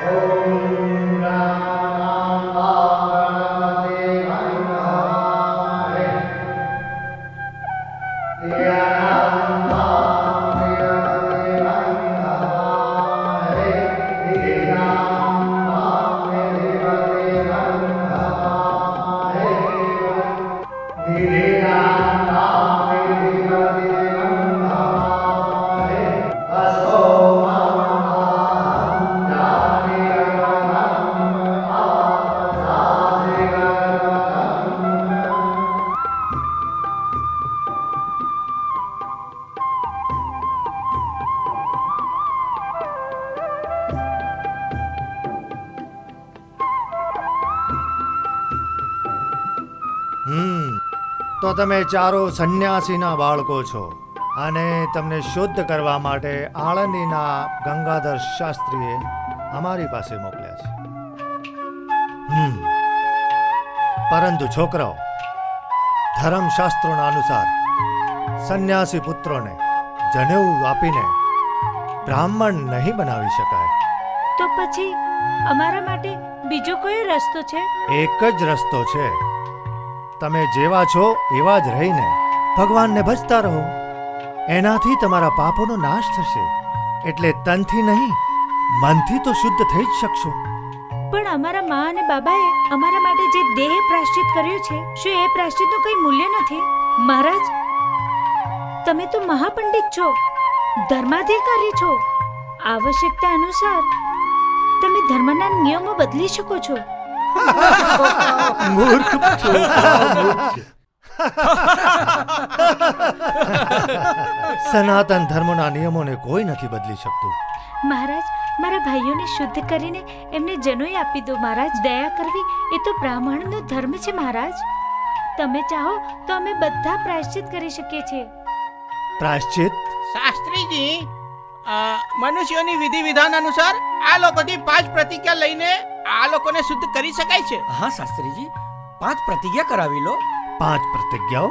Amen. તો તમે ચારો સંન્યાસીના બાળકો છો અને તમને શુદ્ધ કરવા માટે આળંદીના ગંગાધર શાસ્ત્રીએ અમારી પાસે મોકલ્યા છે. હમ. પરંતુ છોકરાઓ ધર્મશાસ્ત્રોના અનુસાર સંન્યાસી પુત્રોને જનેઉ આપીને બ્રાહ્મણ નહીં બનાવી શકાય. તો પછી અમારા માટે બીજો કયો રસ્તો છે? એક જ રસ્તો છે. તમે જેવા છો, એવા જ રહીને ભગવાનને ભજતા રહો. એનાથી તમારા પાપોનો નાશ થશે. એટલે તનથી નહીં, મનથી તો શુદ્ધ થઈ જ શકશો. પણ અમારા મા અને બાબાએ અમારા માટે જે દેહ પ્રાશ્ચિત કર્યું છે, શું એ પ્રાશ્ચિતનું કંઈ મૂલ્ય નથી? મહારાજ, તમે તો મહાપંડિત છો, ધર્માધિકારી છો. આવશ્યકતા અનુસાર તમે ધર્મના નિયમો બદલી શકો છો. મૂર્ખ સનાતન ધર્મના નિયમોને કોઈ નથી બદલી શકતું. મહારાજ મારા ભાઈઓને શુદ્ધ કરીને એમને જનોઈ આપી દો મહારાજ દયા કરવી એ તો બ્રાહ્મણનો ધર્મ છે મહારાજ. તમે ચાહો તો અમે બધા પ્રાયશ્ચિત કરી શકીએ છીએ. પ્રાયશ્ચિત? શાસ્ત્રીજી મનુષ્યોની વિધિ વિધાન અનુસાર આ લોકોથી પાંચ પ્રતિજ્ઞા લઈને આ લોકોને શુદ્ધ કરી શકાય છે. હા શાસ્ત્રીજી. પાંચ પ્રતિજ્ઞા કરાવી લો. પાંચ પ્રતિજ્ઞાઓ?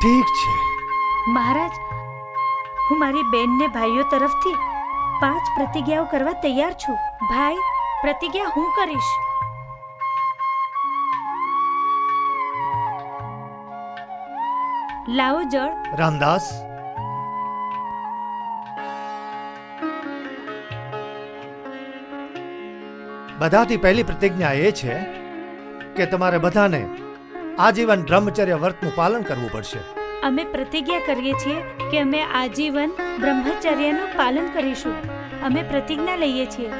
ઠીક છે. મહારાજ હું મારી બેનને ભાઈઓ તરફથી પાંચ પ્રતિજ્ઞાઓ કરવા તૈયાર છું. ભાઈ પ્રતિજ્ઞા હું કરીશ. લાવો જળ. રામદાસ. બધાથી પહેલી પ્રતિજ્ઞા એ છે કે તમારે બધાને આજીવન બ્રહ્મચર્ય વ્રતનું પાલન કરવું પડશે. અમે પ્રતિજ્ઞા કરીએ છીએ કે અમે આજીવન બ્રહ્મચર્યનું પાલન કરીશું. અમે પ્રતિજ્ઞા લઈએ છીએ.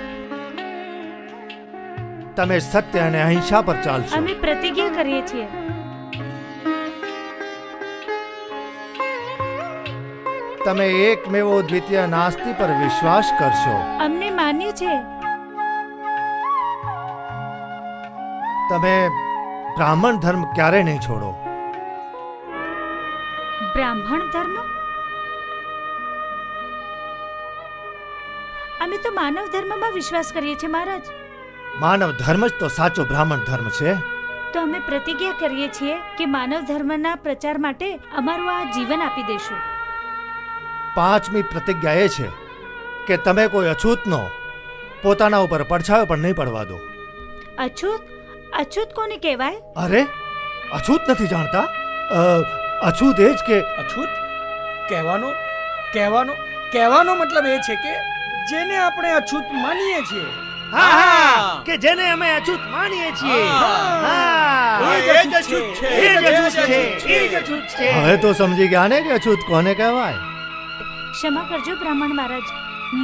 તમે સત્ય અને અહિંસા પર ચાલશો. અમે પ્રતિજ્ઞા કરીએ છીએ. તમે એકમેવો દ્વિતીય નાસ્તિ પર વિશ્વાસ કરશો. અમને માન્ય છે. તમે બ્રાહ્મણ ધર્મ ક્યારે નહીં છોડો? બ્રાહ્મણ ધર્મ? અમે તો માનવ ધર્મમાં વિશ્વાસ કરીએ છીએ મહારાજ. માનવ ધર્મ જ તો સાચો બ્રાહ્મણ ધર્મ છે. તો અમે પ્રતિજ્ઞા કરીએ છીએ કે માનવ ધર્મના પ્રચાર માટે અમારું આ જીવન આપી દઈશું પાંચમી પ્રતિજ્ઞા એ છે કે તમે કોઈ અછૂતનો પોતાના ઉપર પડછાયો પણ નહીં પડવા દો. અછૂત? અછૂત કોને કહેવાય? અરે અછૂત નથી જાણતા. અછૂત એ જ કે અછૂત? કહેવાનો કહેવાનો કહેવાનો મતલબ એ છે કે જેને આપણે અછૂત માનીએ છીએ. હા હા કે જેને અમે અછૂત માનીએ છીએ. હા. હા. એ જ અછૂત છે. એ જ અછૂત છે. એ જ અછૂત છે. હવે તો સમજી ગયા ને કે અછૂત કોને કહેવાય? ક્ષમા કરજો બ્રાહ્મણ મહારાજ.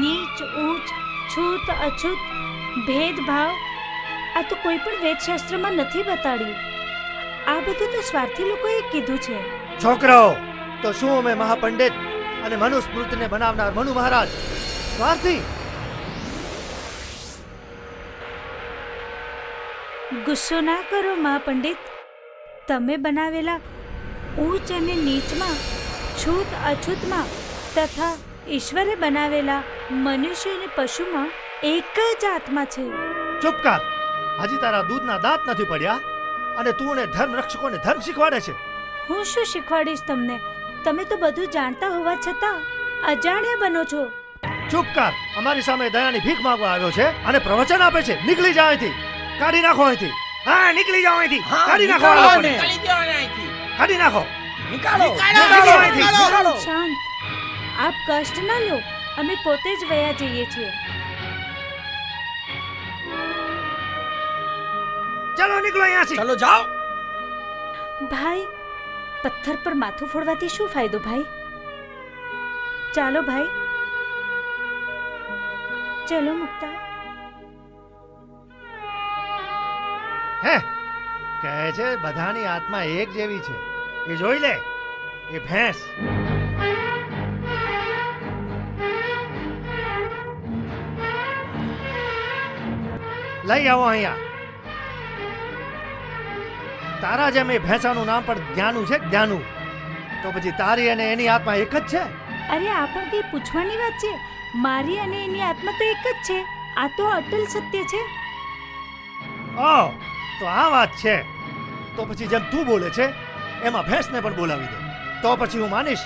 નીચ ઊંચ છૂત અછૂત ભેદભાવ આ તો કોઈ પણ વેદશાસ્ત્રમાં નથી બતાડ્યું. આ બધું તો સ્વાર્થી લોકોએ કીધું છે. છોકરાઓ તો શું અમે મહાપંડિત અને મનુસ્મૃતને બનાવનાર મનુ મહારાજ? સ્વાર્થી! ગુસ્સો ના કરો મહાપંડિત. તમે બનાવેલા ઊંચ અને નીચમાં છૂત અછૂતમાં તથા ઈશ્વરે બનાવેલા મનુષ્ય અને પશુમાં એક જ આત્મા છે. ચૂપ કર. હજી તારા દૂધના દાંત નથી પડ્યા અને તું ને ધર્મ રક્ષકોને ધર્મ શીખવાડે છે. હું શું શીખવાડીશ તમને? તમે તો બધું જાણતા હોવા છતાં અજાણ્યા બનો છો. ચૂપ કર. અમારી સામે દયાની ભીખ માંગવા આવ્યો છે અને પ્રવચન આપે છે. નીકળી જાઓ અહીંથી. કાઢી નાખો અહીંથી. હા નીકળી જાઓ અહીંથી. કાઢી નાખો. કાઢી નાખો. નિકાળો. નિકાળો. શાંત. આપ કષ્ટ ના લો. અમે પોતે જ વયા જઈએ છીએ. ચાલો નીકળો અહીંયાથી ચલો જાઓ. ભાઈ પથ્થર પર માથું ફોડવાથી શું ફાયદો ભાઈ? ચાલો ભાઈ. ચલો મુક્તા. હે કહે છે બધાની આત્મા એક જેવી છે. એ જોઈ લે એ ભેંસ. લઈ આવો અહીંયા. તારા જેમ એ ભેંસાનું નામ પણ જ્ઞાનું છે જ્ઞાનું. તો પછી તારી અને એની આત્મા એક જ છે? અરે આ પણ કઈ પૂછવાની વાત છે? મારી અને એની આત્મા તો એક જ છે. આ તો અટલ સત્ય છે. ઓ તો આ વાત છે. તો પછી જેમ તું બોલે છે એમાં ભેંસને પણ બોલાવી દે. તો પછી હું માનીશ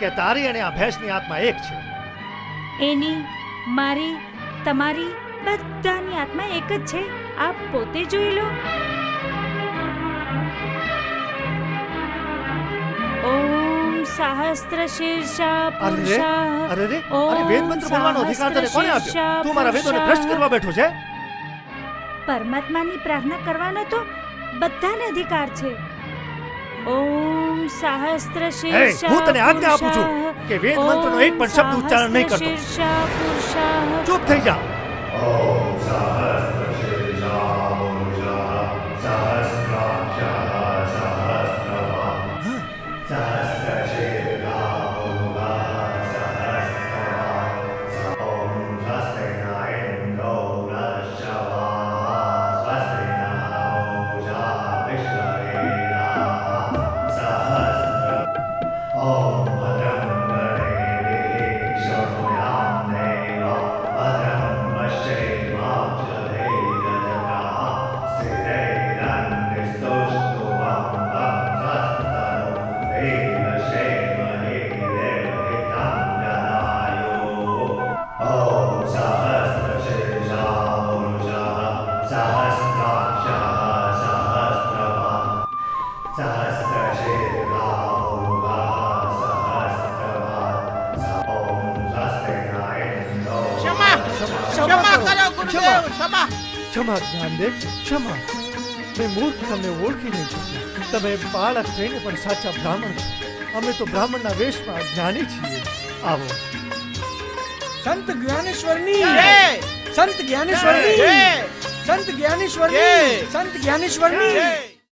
કે તારી અને આ ભેંસની આત્મા એક છે. એની મારી તમારી બધાની આત્મા એક જ છે. આપ પોતે જોઈ લો. સહસ્ત્ર શીર્ષા પુરુષા અરે રે અરે વેદ મંત્ર બોલવાનો અધિકાર તને કોને આપ્યો? તું મારા વેદોને ભ્રષ્ટ કરવા બેઠો છે? પરમાત્માની પ્રાર્થના કરવાનો તો બધાને અધિકાર છે. ઓમ સહસ્ત્ર શીર્ષા હું તને આજ્ઞા આપું છું કે વેદ મંત્રનો એક પણ શબ્દ ઉચ્ચારણ નહીં કરતો. શીર્ષા પુરુષાઃ. ચૂપ થઈ જા. ક્ષમા ક્ષમા કરો. ગુરુદેવ ક્ષમા. ક્ષમા. જ્ઞાનદેવ ક્ષમા. મેં મૂર્ખ તમને ઓળખી નહીં શક્યા તમે બાળક થઈને પણ સાચા બ્રાહ્મણ છો. અમે તો બ્રાહ્મણના વેશમાં જ્ઞાની છીએ. આવો. સંત જ્ઞાનેશ્વરની. સંત જ્ઞાનેશ્વરની. સંત જ્ઞાનેશ્વરની. સંત જ્ઞાનેશ્વરની.